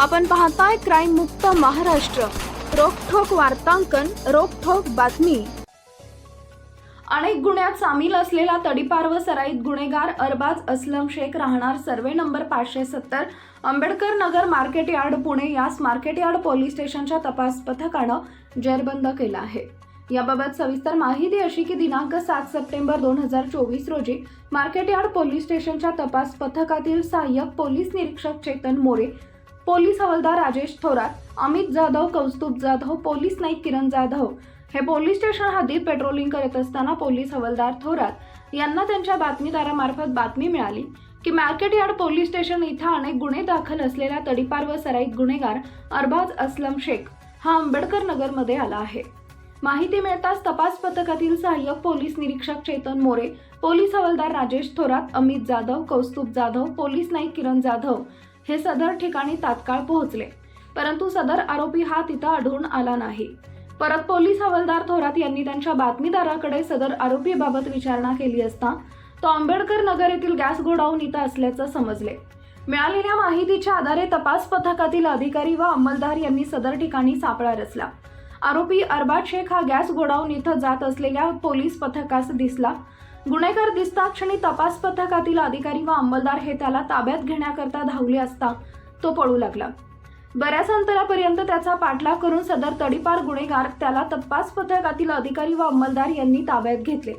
आपण पाहताय क्राईम मुक्त महाराष्ट्र. रोखोक वार्तांकन रोखोक बातमी. अनेक गुन्ह्यात सामील असलेला तडीपार व सराईत गुन्हेगार अरबाज असलम शेख राहणार सर्वे नंबर पाचशे सत्तर आंबेडकर नगर मार्केट यार्ड पुणे. यास मार्केट यार्ड पोलीस स्टेशनच्या तपास पथकानं जेरबंद केलं आहे. याबाबत सविस्तर माहिती अशी की दिनांक सात सप्टेंबर दोन हजार चोवीस रोजी मार्केट यार्ड पोलीस स्टेशनच्या तपास पथकातील सहाय्यक पोलीस निरीक्षक चेतन मोरे पोलीस हवालदार राजेश थोरात अमित जाधव कौस्तुभ जाधव पोलीस नाईक किरण जाधव हे पोलीस स्टेशन हद्दीत पेट्रोलिंग करत असताना पोलीस हवालदार थोरात यांना त्यांच्या बातमीदारामार्फत बातमी मिळाली की मार्केट यार्ड पोलीस स्टेशन इथं अनेक गुन्हे दाखल असलेला तडीपार व सराईत गुन्हेगार अरबाज असलम शेख हा आंबेडकर नगरमध्ये आला आहे. माहिती मिळताच तपास पथकातील सहाय्यक पोलीस निरीक्षक चेतन मोरे पोलीस हवालदार राजेश थोरात अमित जाधव कौस्तुभ जाधव पोलीस नाईक किरण जाधव हे सदर ठिकाणी तात्काळ पोहोचले. परंतु सदर आरोपी हा तिथं आढळून आला नाही. परत पोलीस हवालदार थोरात यांनी त्यांच्या बातमीदाराकडे सदर आरोपीबाबत विचारणा केली असता तो आंबेडकर नगर येथील गॅस गोडाऊन इथं असल्याचं समजले. मिळालेल्या माहितीच्या आधारे तपास पथकातील अधिकारी व अंमलदार यांनी सदर ठिकाणी सापळा रचला. आरोपी अरबाज शेख हा गॅस गोडाऊन इथं जात असलेल्या पोलीस पथकास दिसला. गुन्हेगार दिसता क्षणी तपास पथकातील अधिकारी व अंमलदार हे त्याला ताब्यात घेण्याकरता धावले असता तो पळू लागला. बऱ्याच अंतरापर्यंत त्याचा पाठलाग करून सदर तडीपार गुन्हेगार त्याला तपास पथकातील अधिकारी व अंमलदार यांनी ताब्यात घेतले.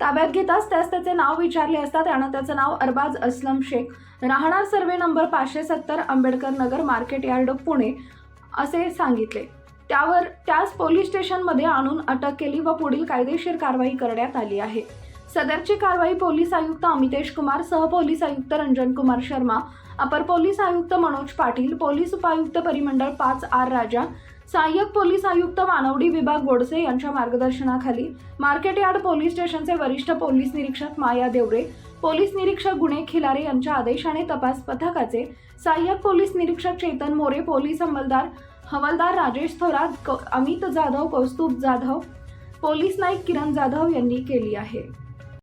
ताब्यात घेताच त्यास त्याचे नाव विचारले असता त्यानं त्याचं नाव अरबाज असलम शेख राहणार सर्वे नंबर पाचशे सत्तर आंबेडकर नगर मार्केट यार्ड पुणे असे सांगितले. त्यावर त्यास पोलीस स्टेशनमध्ये आणून अटक केली व पुढील कायदेशीर कारवाई करण्यात आली आहे. सदरची कारवाई पोलीस आयुक्त अमितेश कुमार सहपोलीस आयुक्त रंजन कुमार शर्मा अपर पोलीस आयुक्त मनोज पाटील पोलीस उपायुक्त परिमंडळ पाच आर राजा सहाय्यक पोलीस आयुक्त मानवडी विभाग गोडसे यांच्या मार्गदर्शनाखाली मार्केट यार्ड पोलीस स्टेशनचे वरिष्ठ पोलीस निरीक्षक माया देवरे पोलीस निरीक्षक गुणे खिलारे यांच्या आदेशाने तपास पथकाचे सहाय्यक पोलीस निरीक्षक चेतन मोरे पोलीस अंमलदार हवालदार राजेश थोरात क- अमित जाधव कौस्तुभ जाधव पोलीस नाईक किरण जाधव यांनी केली आहे.